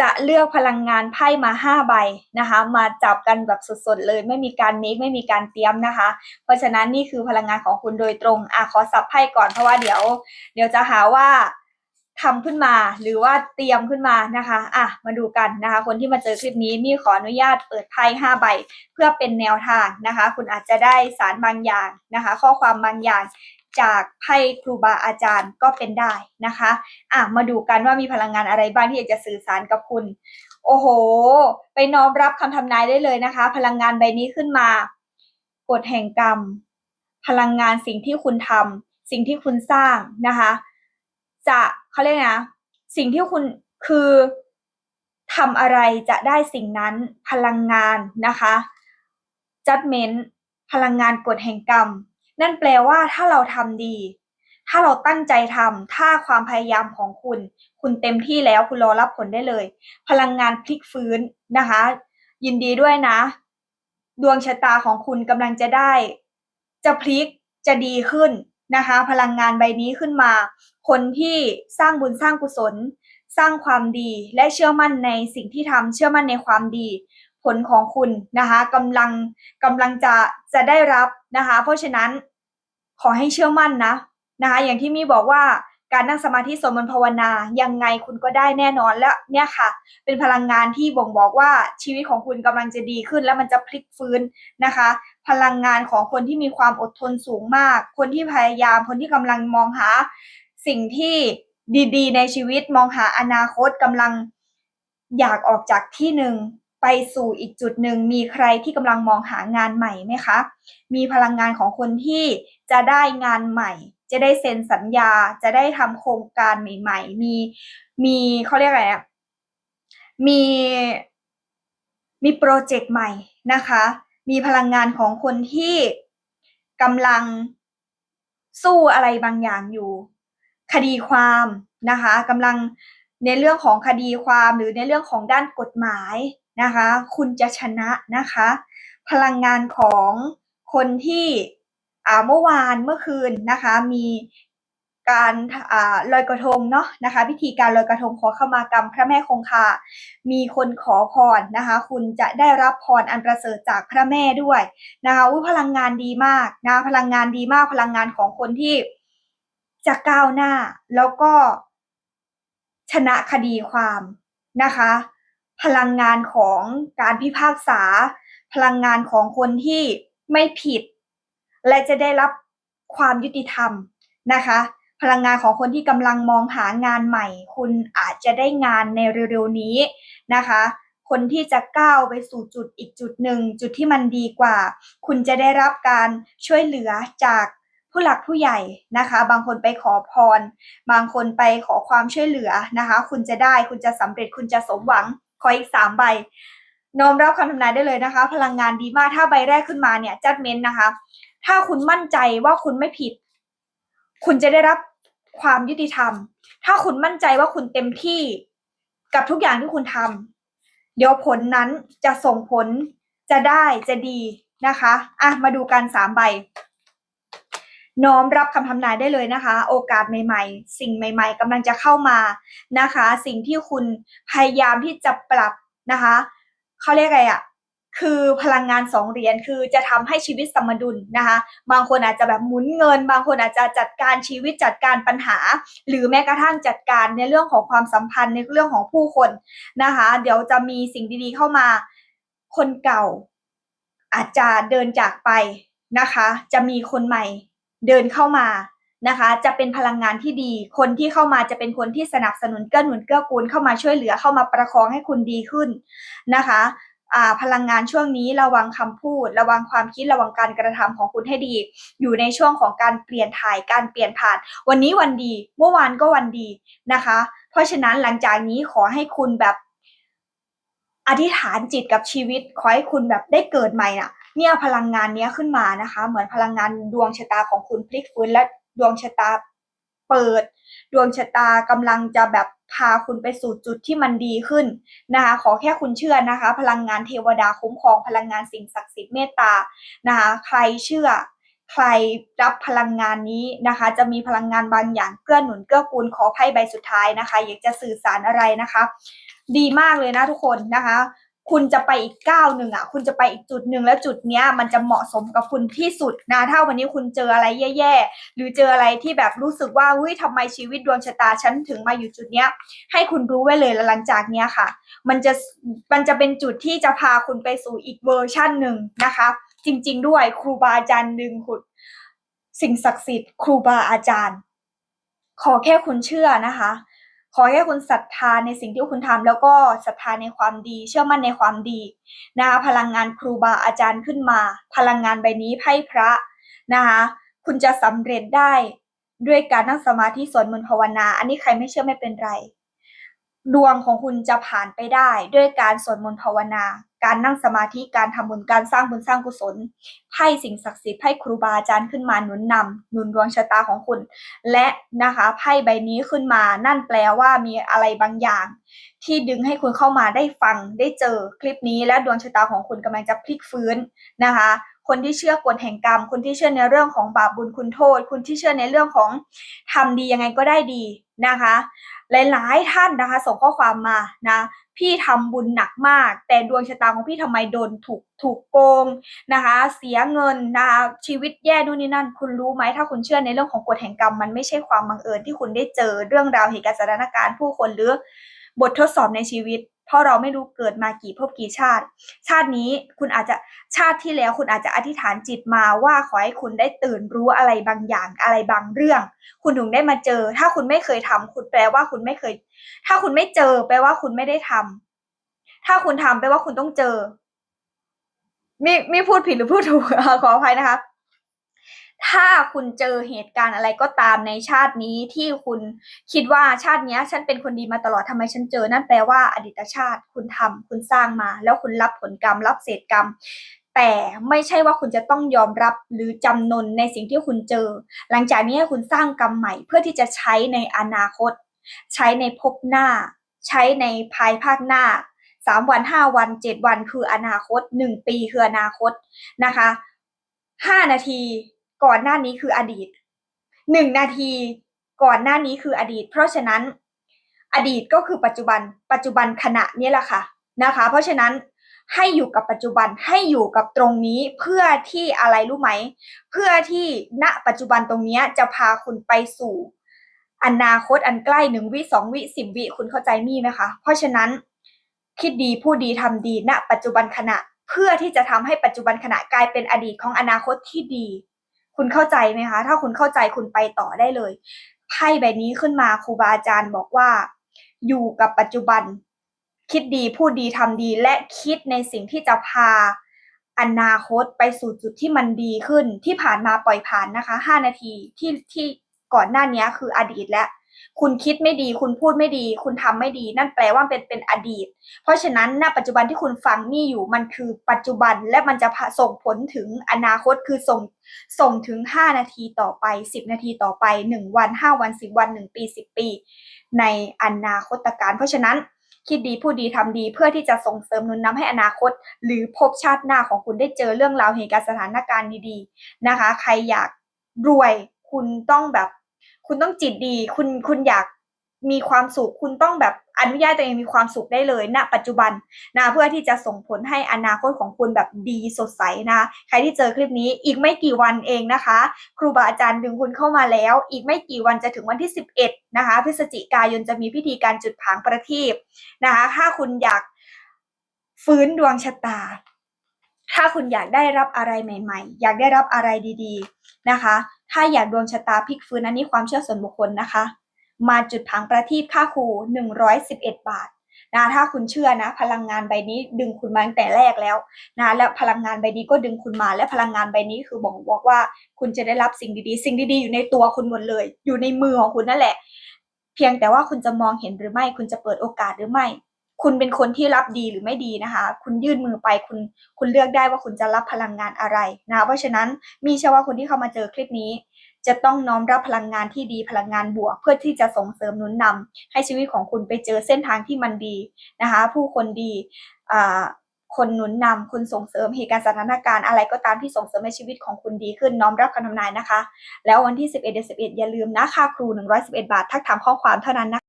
จะเลือกพลังงานไพ่มาห้าใบนะคะ มาจับกันแบบสดๆเลย ไม่มีการเมคไม่มีการเตรียมนะคะ เพราะฉะนั้นนี่คือพลังงานของคุณโดยตรงอะขอสับไพ่ก่อนเพราะว่าเดี๋ยว เดี๋ยวจะหาว่าทำขึ้นมาหรือว่าเตรียมขึ้นมานะคะอะมาดูกันนะคะ คนที่มาเจอคลิปนี้มี่ขออนุญาตเปิดไพ่ห้าใบ เพื่อเป็นแนวทางนะคะ คุณอาจจะได้สารบางอย่างนะคะ ข้อความบางอย่าง จากไพ่ครูบาอาจารย์ก็เป็นได้นะคะอะมาดูกันว่ามีพลังงานอะไรบ้างที่อยากจะสื่อสารกับคุณ โอ้โห ไปน้อมรับคำทำนายได้เลยนะคะ พลังงานใบนี้ขึ้นมากฎแห่งกรรม พลังงานสิ่งที่คุณทำสิ่งที่คุณสร้างนะคะ จะเขาเรียกนะ สิ่งที่คุณคือทำอะไรจะได้สิ่งนั้นพลังงานนะคะ judgment พลังงานกฎแห่งกรรม นั่นแปลว่าถ้าเราทำดี ถ้าเราตั้งใจทำถ้าความพยายามของคุณ คุณเต็มที่แล้วคุณรอรับผลได้เลย พลังงานพลิกฟื้นนะคะ ยินดีด้วยนะ ดวงชะตาของคุณกำลังจะได้ จะพลิกจะดีขึ้นนะคะ พลังงานใบนี้ขึ้นมา คนที่สร้างบุญสร้างกุศล สร้างความดีและเชื่อมั่นในสิ่งที่ทำเชื่อมั่นในความดี ผลของคุณนะคะกำลังกำลังจะจะได้รับ นะคะ เพราะฉะนั้นขอให้เชื่อมั่นนะนะคะอย่างที่มีบอกว่าการนั่งสมาธิสวดมนต์ภาวนายังไงคุณก็ได้แน่นอนแล้วเนี่ยค่ะ เป็นพลังงานที่บ่งบอกว่าชีวิตของคุณกำลังจะดีขึ้น แล้วมันจะพลิกฟื้นนะคะ พลังงานของคนที่มีความอดทนสูงมาก คนที่พยายามคนที่กำลังมองหา สิ่งที่ดีๆ ในชีวิตมองหาอนาคตกำลังอยากออกจากที่หนึ่ง ไปสู่อีกจุดหนึ่งมีใครที่กำลังมองหางานใหม่ไหมคะ มีพลังงานของคนที่จะได้งานใหม่ จะได้เซ็นสัญญา จะได้ทำโครงการใหม่ ๆ มีมีเขาเรียกอะไรอะมีมีโปรเจกต์ใหม่นะคะ มีพลังงานของคนที่กำลังสู้อะไรบางอย่างอยู่ คดีความนะคะกำลังในเรื่องของคดีความหรือในเรื่องของด้านกฎหมาย นะคะ คุณจะชนะนะคะ พลังงานของคนที่อ่าเมื่อวานเมื่อคืนนะคะมีการอ่าลอยกระทงเนาะนะคะ พิธีการลอยกระทงขอเข้ามากรรมพระแม่คงคา มีคนขอพรนะคะ คุณจะได้รับพรอันประเสริฐจากพระแม่ด้วยนะคะอุ้พลังงานดีมากนะพลังงานดีมากพลังงานของคนที่จะก้าวหน้า แล้วก็ชนะคดีความนะคะ พลังงานของการพิพากษา พลังงานของคนที่ไม่ผิด และจะได้รับความยุติธรรมนะคะ พลังงานของคนที่กำลังมองหางานใหม่ คุณอาจจะได้งานในเร็วๆนี้นะคะ คนที่จะก้าวไปสู่จุดอีกจุดหนึ่ง จุดที่มันดีกว่า คุณจะได้รับการช่วยเหลือจากผู้หลักผู้ใหญ่นะคะ บางคนไปขอพร บางคนไปขอความช่วยเหลือนะคะ คุณจะได้คุณจะสำเร็จคุณจะสมหวัง ขออีกสามใบน้อมรับคำทำนายได้เลยนะคะ พลังงานดีมากถ้าใบแรกขึ้นมาเนี่ยจัดเม้นนะคะ ถ้าคุณมั่นใจว่าคุณไม่ผิด คุณจะได้รับความยุติธรรม ถ้าคุณมั่นใจว่าคุณเต็มที่กับทุกอย่างที่คุณทำเดี๋ยวผลนั้นจะส่งผลจะได้จะดีนะคะ อะ มาดูกันสามใบ น้อมรับคำทำนายได้เลยนะคะ โอกาสใหม่ ๆ สิ่งใหม่ๆกำลังจะเข้ามานะคะ สิ่งที่คุณพยายามที่จะปรับนะคะเขาเรียกอะไรอะคือพลังงานสองเหรียญคือจะทำให้ชีวิตสมดุลนะคะ บางคนอาจจะแบบหมุนเงิน บางคนอาจจะจัดการชีวิตจัดการปัญหา หรือแม้กระทั่งจัดการในเรื่องของความสัมพันธ์ในเรื่องของผู้คนนะคะ เดี๋ยวจะมีสิ่งดีๆเข้ามา คนเก่า อาจจะเดินจากไปนะคะ จะมีคนใหม่ เดินเข้ามานะคะ จะเป็นพลังงานที่ดี คนที่เข้ามาจะเป็นคนที่สนับสนุนเกื้อหนุนเกื้อกูลเข้ามาช่วยเหลือเข้ามาประคองให้คุณดีขึ้นนะคะพลังงานช่วงนี้ระวังคำพูด ระวังความคิดระวังการกระทำของคุณให้ดี อยู่ในช่วงของการเปลี่ยนถ่ายการเปลี่ยนผ่าน วันนี้วันดี เมื่อวานก็วันดีนะคะ เพราะฉะนั้นหลังจากนี้ขอให้คุณแบบอธิษฐานจิตกับชีวิต ขอให้คุณแบบได้เกิดใหม่น่ะ เนี่ยพลังงานเนี้ยขึ้นมานะคะ เหมือนพลังงานดวงชะตาของคุณพลิกฟื้นและดวงชะตาเปิด ดวงชะตากำลังจะแบบพาคุณไปสู่จุดที่มันดีขึ้นนะคะ ขอแค่คุณเชื่อนะคะ พลังงานเทวดาคุ้มครองพลังงานสิ่งศักดิ์สิทธิ์เมตตานะคะใครเชื่อใครรับพลังงานนี้นะคะ จะมีพลังงานบางอย่างเกื้อหนุนเกื้อกูลขอไพ่ใบสุดท้ายนะคะ อยากจะสื่อสารอะไรนะคะ ดีมากเลยนะทุกคนนะคะ คุณจะไปอีกก้าวหนึ่งอะ คุณจะไปอีกจุดหนึ่งแล้วจุดเนี้ย มันจะเหมาะสมกับคุณที่สุดนะ ถ้าวันนี้คุณเจออะไรแย่ๆ หรือเจออะไรที่แบบรู้สึกว่าเฮ้ยทำไมชีวิตดวงชะตาฉันถึงมาอยู่จุดเนี้ย ให้คุณรู้ไว้เลยหลังจากเนี้ยค่ะ มันจะมันจะเป็นจุดที่จะพาคุณไปสู่อีกเวอร์ชั่นหนึ่งนะคะ จริง ๆ ด้วยครูบาอาจารย์ดึงคุณสิ่งศักดิ์สิทธิ์ครูบาอาจารย์ ขอแค่คุณเชื่อนะคะ ขอแค่คุณศรัทธาในสิ่งที่คุณทำแล้วก็ศรัทธาในความดี เชื่อมั่นในความดีนะคะพลังงานครูบาอาจารย์ขึ้นมา พลังงานใบนี้ไพ่พระนะคะคุณจะสำเร็จได้ด้วยการนั่งสมาธิสวดมนต์ภาวนา อันนี้ใครไม่เชื่อไม่เป็นไร ดวงของคุณจะผ่านไปได้ด้วยการสวดมนต์ภาวนาการนั่งสมาธิการทำบุญการสร้างบุญสร้างกุศลไพ่สิ่งศักดิ์สิทธิ์ไพ่ครูบาอาจารย์ขึ้นมาหนุนนำหนุนดวงชะตาของคุณ และนะคะไพ่ใบนี้ขึ้นมานั่นแปลว่ามีอะไรบางอย่าง ที่ดึงให้คุณเข้ามาได้ฟังได้เจอคลิปนี้และดวงชะตาของคุณกำลังจะพลิกฟื้นนะคะคนที่เชื่อกฎแห่งกรรม คนที่เชื่อในเรื่องของบาปบุญคุณโทษคุณที่เชื่อในเรื่องของทำดียังไงก็ได้ดีนะคะ หลายๆท่านนะคะ ส่งข้อความมานะ พี่ทำบุญหนักมาก แต่ดวงชะตาของพี่ทำไมโดนถูกถูกโกงนะคะ เสียเงินนะคะชีวิตแย่นู่นนี่นั่น คุณรู้ไหมถ้าคุณเชื่อในเรื่องของกฎแห่งกรรม มันไม่ใช่ความบังเอิญที่คุณได้เจอเรื่องราวเหตุการณ์สถานการณ์ผู้คนหรือบททดสอบในชีวิต เพราะเราไม่รู้เกิดมากี่ภพกี่ชาติ ชาตินี้คุณอาจจะชาติที่แล้วคุณอาจจะอธิษฐานจิตมาว่าขอให้คุณได้ตื่นรู้อะไรบางอย่างอะไรบางเรื่อง คุณถึงได้มาเจอ ถ้าคุณไม่เคยทำคุณแปลว่าคุณไม่เคย ถ้าคุณไม่เจอ แปลว่าคุณไม่ได้ทำถ้าคุณทำแปลว่าคุณต้องเจอม่ไม่พูดผิดหรือพูดถูกขออภัยนะคะ ถ้าคุณเจอเหตุการณ์อะไรก็ตามในชาตินี้ที่คุณคิดว่าชาตินี้ฉันเป็นคนดีมาตลอดทำไมฉันเจอ นั่นแปลว่าอดีตชาติคุณทำคุณสร้างมา แล้วคุณรับผลกรรม รับเศษกรรม แต่ไม่ใช่ว่าคุณจะต้องยอมรับหรือจำนนในสิ่งที่คุณเจอ หลังจากนี้คุณสร้างกรรมใหม่ เพื่อที่จะใช้ในอนาคต ใช้ในภพหน้า ใช้ในภายภาคหน้าสามวันห้าวันเจ็ดวันคืออนาคตหนึ่งปีคืออนาคตนะคะห้านาที ก่อนหน้านี้คืออดีตหนึ่งนาทีก่อนหน้านี้คืออดีต เพราะฉะนั้นอดีตก็คือปัจจุบัน ปัจจุบันขณะนี้แหละค่ะนะคะ เพราะฉะนั้นให้อยู่กับปัจจุบันให้อยู่กับตรงนี้เพื่อที่อะไรรู้ไหม เพื่อที่ณปัจจุบันตรงนี้จะพาคุณไปสู่ อนาคตอันใกล้หนึ่งวิสองวิสิบวิคุณเข้าใจมี่ไหมคะเพราะฉะนั้นคิดดีพูดดีทำดีณ ปัจจุบันขณะ เพื่อที่จะทำให้ปัจจุบันขณะกลายเป็นอดีตของอนาคตที่ดี คุณเข้าใจไหมคะ ถ้าคุณเข้าใจคุณไปต่อได้เลยไพ่ใบนี้ขึ้นมาครูบาอาจารย์บอกว่า อยู่กับปัจจุบัน คิดดีพูดดีทำดี และคิดในสิ่งที่จะพาอนาคตไปสู่จุดที่มันดีขึ้นที่ผ่านมาปล่อยผ่านนะคะห้านาทีที่ที่ก่อนหน้านี้คืออดีตแล้ว คุณคิดไม่ดี คุณพูดไม่ดี คุณทำไม่ดี นั่นแปลว่าเป็นเป็นอดีต เพราะฉะนั้นณปัจจุบันที่คุณฟังนี่อยู่มันคือปัจจุบันและมันจะส่งผลถึงอนาคตคือส่งส่งถึง 5 นาทีต่อไป 10 นาทีต่อไป 1 วัน 5 วัน 10 วัน 1 ปี 10 ปี ในอนาคตการ เพราะฉะนั้นคิดดีพูดดีทำดีเพื่อที่จะส่งเสริมนุนนำให้อนาคต หรือภพชาติหน้าของคุณได้เจอเรื่องราวเหตุการณ์สถานการณ์ดีๆนะคะ ใครอยากรวยคุณต้องแบบ คุณต้องจิตดี คุณคุณอยากมีความสุข คุณต้องแบบอนุญาตตัวเองมีความสุขได้เลยณนะปัจจุบันนะเพื่อที่จะส่งผลให้อนาคตของคุณแบบดีสดใสนะใครที่เจอคลิปนี้อีกไม่กี่วันเองนะคะ ครูบาอาจารย์ดึงคุณเข้ามาแล้ว อีกไม่กี่วันจะถึงวันที่ 11 นะคะ พฤศจิกายนจะมีพิธีการจุดผางประทีปนะคะ ถ้าคุณอยากฟื้นดวงชะตา ถ้าคุณอยากได้รับอะไรใหม่ ๆ อยากได้รับอะไรดี ๆ นะคะ ถ้าอยากดวงชะตาพลิกฟื้นอันนี้ความเชื่อส่วนบุคคลนะคะ มาจุดผังประทีปค่าครู111 บาทนะถ้าคุณเชื่อนะ พลังงานใบนี้ดึงคุณมาตั้งแต่แรกแล้วนะแล้วพลังงานใบนี้ก็ดึงคุณมา และพลังงานใบนี้คือบอกบอกว่า คุณจะได้รับสิ่งดีๆ สิ่งดีๆอยู่ในตัวคุณหมดเลย อยู่ในมือของคุณนั่นแหละ เพียงแต่ว่าคุณจะมองเห็นหรือไม่ คุณจะเปิดโอกาสหรือไม่ คุณเป็นคนที่รับดีหรือไม่ดีนะคะ คุณยื่นมือไปคุณคุณเลือกได้ว่าคุณจะรับพลังงานอะไรนะเพราะฉะนั้นมีเชื่อว่าคนที่เข้ามาเจอคลิปนี้ จะต้องน้อมรับพลังงานที่ดีพลังงานบวก เพื่อที่จะส่งเสริมหนุนนำให้ชีวิตของคุณไปเจอเส้นทางที่มันดีนะคะ ผู้คนดีอ่าคนหนุนนำคนส่งเสริมเหตุการณ์สถานการณ์อะไรก็ตามที่ส่งเสริมให้ชีวิตของคุณดีขึ้นน้อมรับคำทำนายนะคะ แล้ววันที่ 11เดือน11 อย่าลืมนะค่าครู 111 บาท ทักถามข้อความเท่านั้นนะคะ